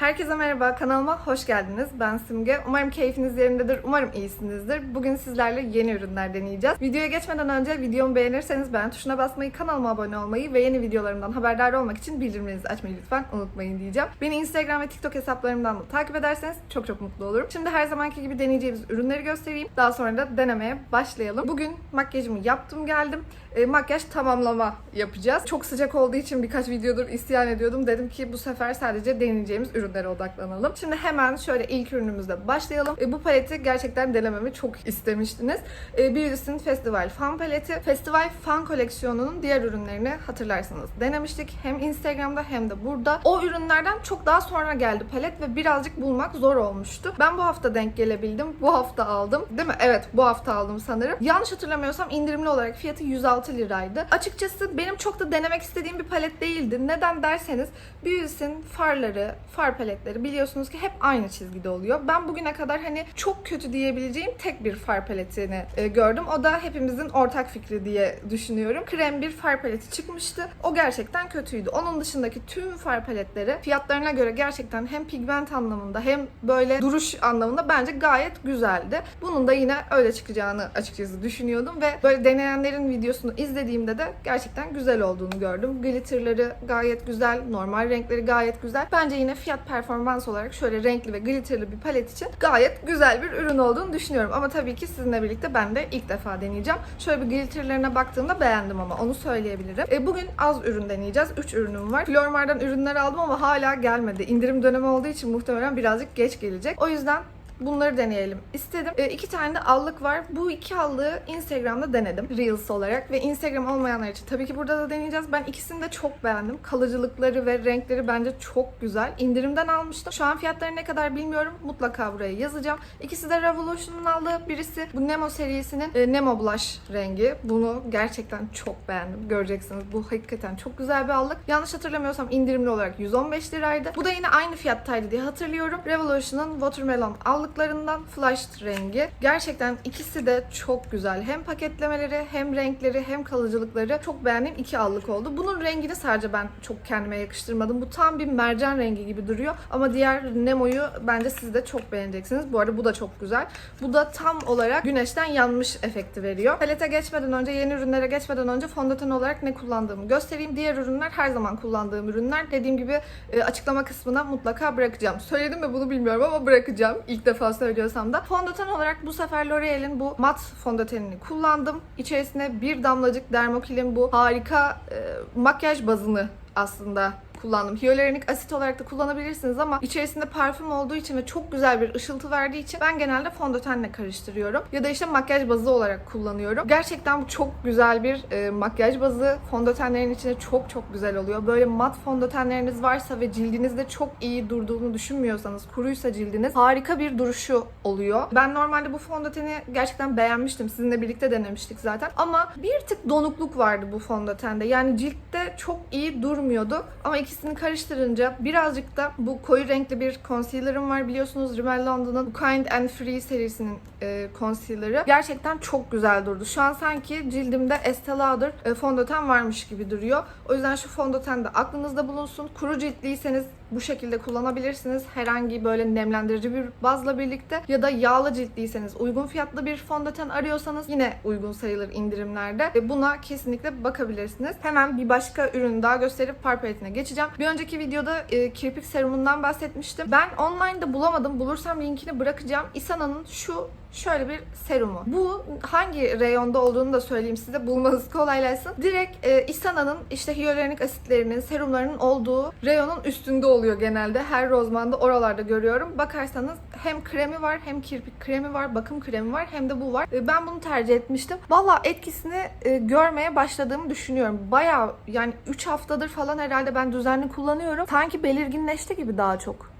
Herkese merhaba, kanalıma hoş geldiniz. Ben Simge. Umarım keyfiniz yerindedir, umarım iyisinizdir. Bugün sizlerle yeni ürünler deneyeceğiz. Videoya geçmeden önce videomu beğenirseniz beğen tuşuna basmayı, kanalıma abone olmayı ve yeni videolarımdan haberdar olmak için bildirimlerinizi açmayı lütfen unutmayın diyeceğim. Beni Instagram ve TikTok hesaplarımdan da takip ederseniz çok çok mutlu olurum. Şimdi her zamanki gibi deneyeceğimiz ürünleri göstereyim. Daha sonra da denemeye başlayalım. Bugün makyajımı yaptım geldim. E, makyaj tamamlama yapacağız. Çok sıcak olduğu için birkaç videodur isyan ediyordum. Dedim ki bu sefer sadece deneyeceğimiz ürünlere odaklanalım. Şimdi hemen şöyle ilk ürünümüzle başlayalım. E, bu paleti gerçekten denememi çok istemiştiniz. E, Beauty's'in Festival Fan paleti. Festival Fan koleksiyonunun diğer ürünlerini hatırlarsanız denemiştik. Hem Instagram'da hem de burada. O ürünlerden çok daha sonra geldi palet ve birazcık bulmak zor olmuştu. Ben bu hafta denk gelebildim. Bu hafta aldım. Değil mi? Evet bu hafta aldım sanırım. Yanlış hatırlamıyorsam indirimli olarak fiyatı 106 liraydı. Açıkçası benim çok da denemek istediğim bir palet değildi. Neden derseniz Beauty's'in farları, far paletleri biliyorsunuz ki hep aynı çizgide oluyor. Ben bugüne kadar hani çok kötü diyebileceğim tek bir far paletini e, gördüm. O da hepimizin ortak fikri diye düşünüyorum. Krem bir far paleti çıkmıştı. O gerçekten kötüydü. Onun dışındaki tüm far paletleri fiyatlarına göre gerçekten hem pigment anlamında hem böyle duruş anlamında bence gayet güzeldi. Bunun da yine öyle çıkacağını açıkçası düşünüyordum ve böyle deneyenlerin videosunu izlediğimde de gerçekten güzel olduğunu gördüm. Glitterları gayet güzel, normal renkleri gayet güzel. Bence yine fiyat performans olarak şöyle renkli ve glitterlı bir palet için gayet güzel bir ürün olduğunu düşünüyorum. Ama tabii ki sizinle birlikte ben de ilk defa deneyeceğim. Şöyle bir glitterlarına baktığımda beğendim ama onu söyleyebilirim. E, bugün az ürün deneyeceğiz. 3 ürünüm var. Flormar'dan ürünler aldım ama hala gelmedi. İndirim dönemi olduğu için muhtemelen birazcık geç gelecek. O yüzden Bunları deneyelim istedim. E, iki tane de allık var. Bu iki allığı Instagram'da denedim. Reels olarak. Ve Instagram olmayanlar için tabii ki burada da deneyeceğiz. Ben ikisini de çok beğendim. Kalıcılıkları ve renkleri bence çok güzel. İndirimden almıştım. Şu an fiyatları ne kadar bilmiyorum. Mutlaka buraya yazacağım. İkisi de Revolution'un aldığı. Birisi bu Nemo serisinin e, Nemo Blush rengi. Bunu gerçekten çok beğendim. Göreceksiniz. Bu hakikaten çok güzel bir allık. Yanlış hatırlamıyorsam indirimli olarak 115 liraydı. Bu da yine aynı fiyattaydı diye hatırlıyorum. Revolution'un Watermelon allık allıklarından Flushed rengi. Gerçekten ikisi de çok güzel. Hem paketlemeleri hem renkleri hem kalıcılıkları çok beğendiğim iki allık oldu. Bunun rengini sadece ben çok kendime yakıştırmadım. Bu tam bir mercan rengi gibi duruyor. Ama diğer Nemo'yu bence siz de çok beğeneceksiniz. Bu arada bu da çok güzel. Bu da tam olarak güneşten yanmış efekti veriyor. Palete geçmeden önce, yeni ürünlere geçmeden önce fondöten olarak ne kullandığımı göstereyim. Diğer ürünler her zaman kullandığım ürünler. Dediğim gibi e, açıklama kısmına mutlaka bırakacağım. Söyledim mi bunu bilmiyorum ama bırakacağım. İlk defa söylüyorsam da. Fondöten olarak bu sefer L'Oreal'in bu mat fondötenini kullandım. İçerisine bir damlacık Dermokil'in bu harika e, makyaj bazını aslında kullandım. Hyaluronik asit olarak da kullanabilirsiniz ama içerisinde parfüm olduğu için ve çok güzel bir ışıltı verdiği için ben genelde fondötenle karıştırıyorum. Ya da işte makyaj bazı olarak kullanıyorum. Gerçekten bu çok güzel bir e, makyaj bazı. Fondötenlerin içinde çok çok güzel oluyor. Böyle mat fondötenleriniz varsa ve cildinizde çok iyi durduğunu düşünmüyorsanız, kuruysa cildiniz harika bir duruşu oluyor. Ben normalde bu fondöteni gerçekten beğenmiştim. Sizinle birlikte denemiştik zaten. Ama bir tık donukluk vardı bu fondötende. Yani ciltte çok iyi durmuyordu. Ama ikisini karıştırınca birazcık da bu koyu renkli bir concealer'ım var biliyorsunuz Rimmel London'ın Kind and Free serisinin e, concealer'ı. Gerçekten çok güzel durdu. Şu an sanki cildimde Estee Lauder e, fondöten varmış gibi duruyor. O yüzden şu fondöten de aklınızda bulunsun. Kuru ciltliyseniz bu şekilde kullanabilirsiniz. Herhangi böyle nemlendirici bir bazla birlikte ya da yağlı ciltliyseniz uygun fiyatlı bir fondöten arıyorsanız yine uygun sayılır indirimlerde. E, buna kesinlikle bakabilirsiniz. Hemen bir başka ürün daha gösterip par paletine geçeceğim. Bir önceki videoda e, kirpik serumundan bahsetmiştim. Ben online'da bulamadım. Bulursam linkini bırakacağım. Isana'nın şu şöyle bir serumu. Bu hangi reyonda olduğunu da söyleyeyim size bulmanız kolaylaşsın. Direkt e, Isana'nın işte hyaluronik asitlerinin, serumlarının olduğu reyonun üstünde oluyor genelde. Her rozmanda oralarda görüyorum. Bakarsanız hem kremi var hem kirpik kremi var, bakım kremi var hem de bu var. E, ben bunu tercih etmiştim. Valla etkisini e, görmeye başladığımı düşünüyorum. Baya yani 3 haftadır falan herhalde ben düzenli kullanıyorum. Sanki belirginleşti gibi daha çok.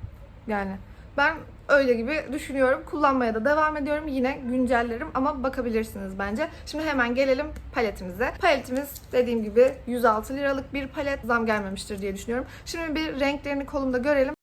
Yani ben öyle gibi düşünüyorum. Kullanmaya da devam ediyorum. Yine güncellerim ama bakabilirsiniz bence. Şimdi hemen gelelim paletimize. Paletimiz dediğim gibi 106 liralık bir palet. Zam gelmemiştir diye düşünüyorum. Şimdi bir renklerini kolumda görelim.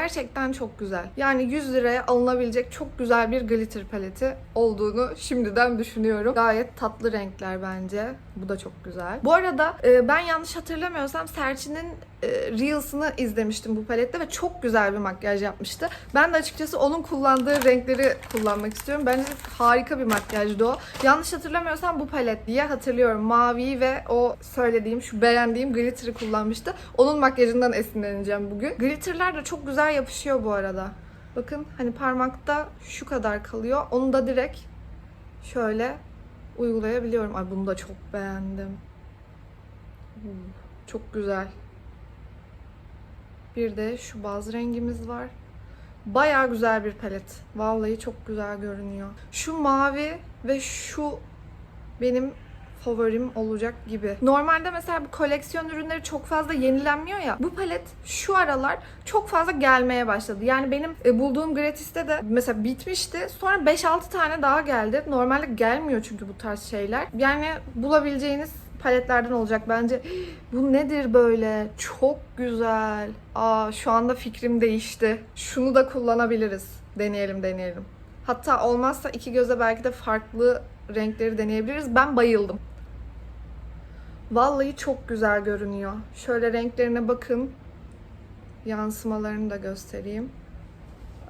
Gerçekten çok güzel. Yani 100 liraya alınabilecek çok güzel bir glitter paleti olduğunu şimdiden düşünüyorum. Gayet tatlı renkler bence. Bu da çok güzel. Bu arada e, ben yanlış hatırlamıyorsam Serçin'in e, Reels'ını izlemiştim bu palette ve çok güzel bir makyaj yapmıştı. Ben de açıkçası onun kullandığı renkleri kullanmak istiyorum. Bence harika bir makyajdı o. Yanlış hatırlamıyorsam bu palet diye hatırlıyorum. Mavi ve o söylediğim, şu beğendiğim glitter'ı kullanmıştı. Onun makyajından esinleneceğim bugün. Glitter'lar da çok güzel yapışıyor bu arada. Bakın hani parmakta şu kadar kalıyor. Onu da direkt şöyle uygulayabiliyorum. Ay bunu da çok beğendim. Çok güzel. Bir de şu baz rengimiz var. Bayağı güzel bir palet. Vallahi çok güzel görünüyor. Şu mavi ve şu benim favorim olacak gibi. Normalde mesela bu koleksiyon ürünleri çok fazla yenilenmiyor ya. Bu palet şu aralar çok fazla gelmeye başladı. Yani benim e, bulduğum gratis'te de mesela bitmişti. Sonra 5-6 tane daha geldi. Normalde gelmiyor çünkü bu tarz şeyler. Yani bulabileceğiniz paletlerden olacak bence. Bu nedir böyle? Çok güzel. Aa şu anda fikrim değişti. Şunu da kullanabiliriz. Deneyelim deneyelim. Hatta olmazsa iki göze belki de farklı renkleri deneyebiliriz. Ben bayıldım. Vallahi çok güzel görünüyor. Şöyle renklerine bakın. Yansımalarını da göstereyim.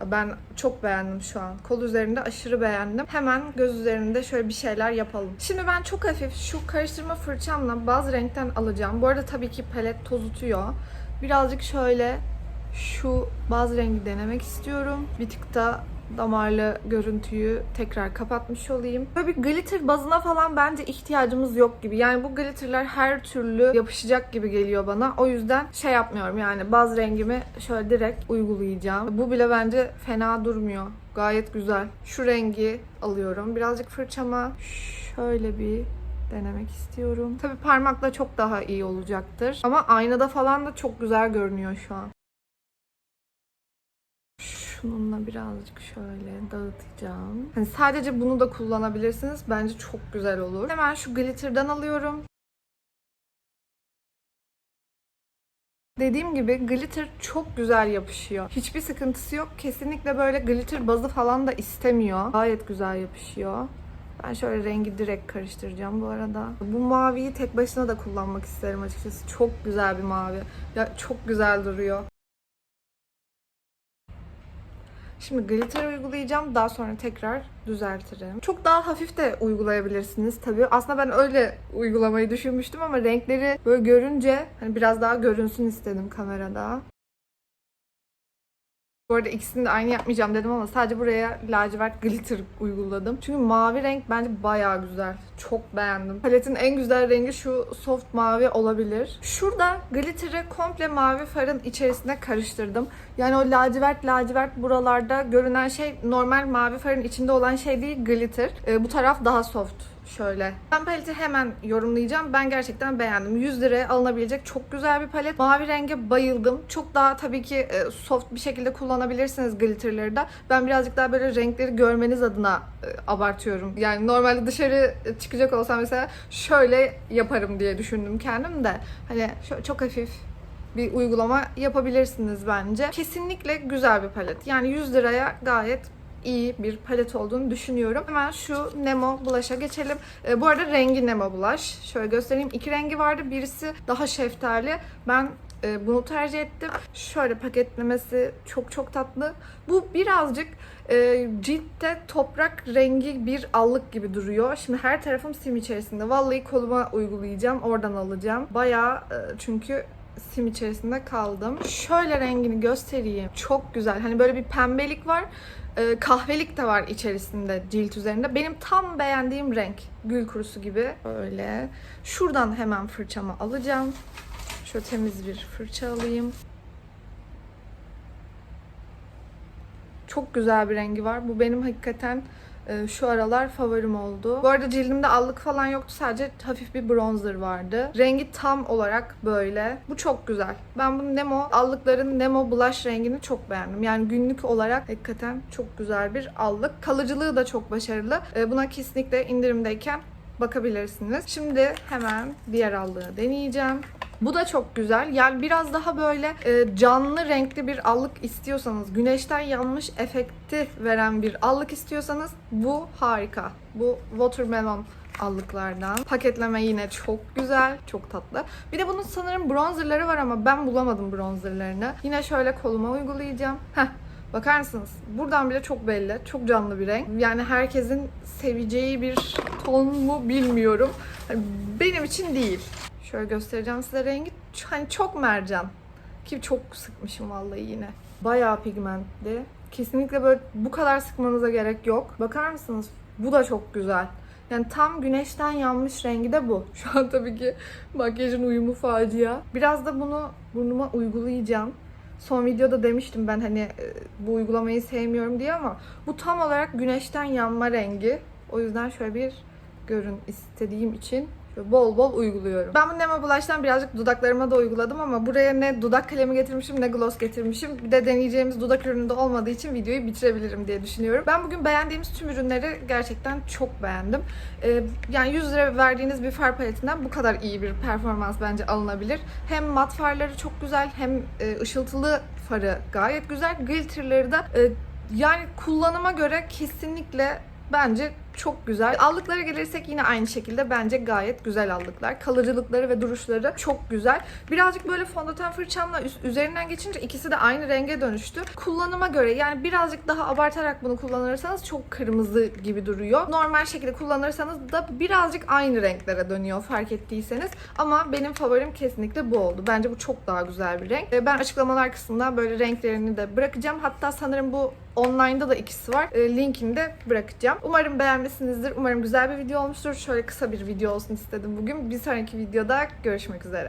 Ben çok beğendim şu an. Kol üzerinde aşırı beğendim. Hemen göz üzerinde şöyle bir şeyler yapalım. Şimdi ben çok hafif şu karıştırma fırçamla bazı renkten alacağım. Bu arada tabii ki palet tozutuyor. Birazcık şöyle şu bazı rengi denemek istiyorum. Bir tık da damarlı görüntüyü tekrar kapatmış olayım. Böyle bir glitter bazına falan bence ihtiyacımız yok gibi. Yani bu glitterler her türlü yapışacak gibi geliyor bana. O yüzden şey yapmıyorum yani baz rengimi şöyle direkt uygulayacağım. Bu bile bence fena durmuyor. Gayet güzel. Şu rengi alıyorum. Birazcık fırçama şöyle bir denemek istiyorum. Tabii parmakla çok daha iyi olacaktır. Ama aynada falan da çok güzel görünüyor şu an. Şununla birazcık şöyle dağıtacağım. Hani sadece bunu da kullanabilirsiniz. Bence çok güzel olur. Hemen şu glitter'dan alıyorum. Dediğim gibi glitter çok güzel yapışıyor. Hiçbir sıkıntısı yok. Kesinlikle böyle glitter bazı falan da istemiyor. Gayet güzel yapışıyor. Ben şöyle rengi direkt karıştıracağım bu arada. Bu maviyi tek başına da kullanmak isterim açıkçası. Çok güzel bir mavi. Ya çok güzel duruyor. Şimdi glitter uygulayacağım. Daha sonra tekrar düzeltirim. Çok daha hafif de uygulayabilirsiniz tabii. Aslında ben öyle uygulamayı düşünmüştüm ama renkleri böyle görünce hani biraz daha görünsün istedim kamerada. Bu arada ikisini de aynı yapmayacağım dedim ama sadece buraya lacivert glitter uyguladım. Çünkü mavi renk bence bayağı güzel. Çok beğendim. Paletin en güzel rengi şu soft mavi olabilir. Şurada glitter'ı komple mavi farın içerisine karıştırdım. Yani o lacivert lacivert buralarda görünen şey normal mavi farın içinde olan şey değil glitter. Ee, bu taraf daha soft şöyle. Ben paleti hemen yorumlayacağım. Ben gerçekten beğendim. 100 liraya alınabilecek çok güzel bir palet. Mavi renge bayıldım. Çok daha tabii ki e, soft bir şekilde kullanabilirsiniz glitterları da. Ben birazcık daha böyle renkleri görmeniz adına e, abartıyorum. Yani normalde dışarı çıkacak olsam mesela şöyle yaparım diye düşündüm kendim de. Hani çok hafif bir uygulama yapabilirsiniz bence. Kesinlikle güzel bir palet. Yani 100 liraya gayet iyi bir palet olduğunu düşünüyorum. Hemen şu Nemo blush'a geçelim. E, bu arada rengi Nemo blush. Şöyle göstereyim. İki rengi vardı. Birisi daha şeftali. Ben e, bunu tercih ettim. Şöyle paketlemesi çok çok tatlı. Bu birazcık e, ciltte toprak rengi bir allık gibi duruyor. Şimdi her tarafım sim içerisinde. Vallahi koluma uygulayacağım. Oradan alacağım. Bayağı e, çünkü sim içerisinde kaldım. Şöyle rengini göstereyim. Çok güzel. Hani böyle bir pembelik var. Ee, kahvelik de var içerisinde cilt üzerinde. Benim tam beğendiğim renk. Gül kurusu gibi. Böyle. Şuradan hemen fırçamı alacağım. Şöyle temiz bir fırça alayım. Çok güzel bir rengi var. Bu benim hakikaten e, şu aralar favorim oldu. Bu arada cildimde allık falan yoktu. Sadece hafif bir bronzer vardı. Rengi tam olarak böyle. Bu çok güzel. Ben bu Nemo allıkların Nemo blush rengini çok beğendim. Yani günlük olarak hakikaten çok güzel bir allık. Kalıcılığı da çok başarılı. E, Buna kesinlikle indirimdeyken bakabilirsiniz. Şimdi hemen diğer allığı deneyeceğim. Bu da çok güzel. Yani biraz daha böyle e, canlı renkli bir allık istiyorsanız, güneşten yanmış efekti veren bir allık istiyorsanız bu harika. Bu watermelon allıklardan. Paketleme yine çok güzel, çok tatlı. Bir de bunun sanırım bronzerları var ama ben bulamadım bronzerlarını. Yine şöyle koluma uygulayacağım. Heh. Bakar mısınız? Buradan bile çok belli. Çok canlı bir renk. Yani herkesin seveceği bir ton mu bilmiyorum. Hani benim için değil. Şöyle göstereceğim size rengi. Hani çok mercan. Ki çok sıkmışım vallahi yine. Bayağı pigmentli. Kesinlikle böyle bu kadar sıkmanıza gerek yok. Bakar mısınız? Bu da çok güzel. Yani tam güneşten yanmış rengi de bu. Şu an tabii ki makyajın uyumu facia. Biraz da bunu burnuma uygulayacağım. Son videoda demiştim ben hani e, bu uygulamayı sevmiyorum diye ama bu tam olarak güneşten yanma rengi. O yüzden şöyle bir görün istediğim için bol bol uyguluyorum. Ben bu Nema Blush'tan birazcık dudaklarıma da uyguladım ama buraya ne dudak kalemi getirmişim ne gloss getirmişim. Bir de deneyeceğimiz dudak ürünü de olmadığı için videoyu bitirebilirim diye düşünüyorum. Ben bugün beğendiğimiz tüm ürünleri gerçekten çok beğendim. Ee, yani 100 lira verdiğiniz bir far paletinden bu kadar iyi bir performans bence alınabilir. Hem mat farları çok güzel hem e, ışıltılı farı gayet güzel. Glitterları da e, yani kullanıma göre kesinlikle bence çok güzel. Allıklara gelirsek yine aynı şekilde bence gayet güzel allıklar. Kalıcılıkları ve duruşları çok güzel. Birazcık böyle fondöten fırçamla üzerinden geçince ikisi de aynı renge dönüştü. Kullanıma göre yani birazcık daha abartarak bunu kullanırsanız çok kırmızı gibi duruyor. Normal şekilde kullanırsanız da birazcık aynı renklere dönüyor fark ettiyseniz. Ama benim favorim kesinlikle bu oldu. Bence bu çok daha güzel bir renk. E, Ben açıklamalar kısmında böyle renklerini de bırakacağım. Hatta sanırım bu online'da da ikisi var. E, Linkini de bırakacağım. Umarım beğenmişsinizdir. Umarım güzel bir video olmuştur. Şöyle kısa bir video olsun istedim bugün. Bir sonraki videoda görüşmek üzere.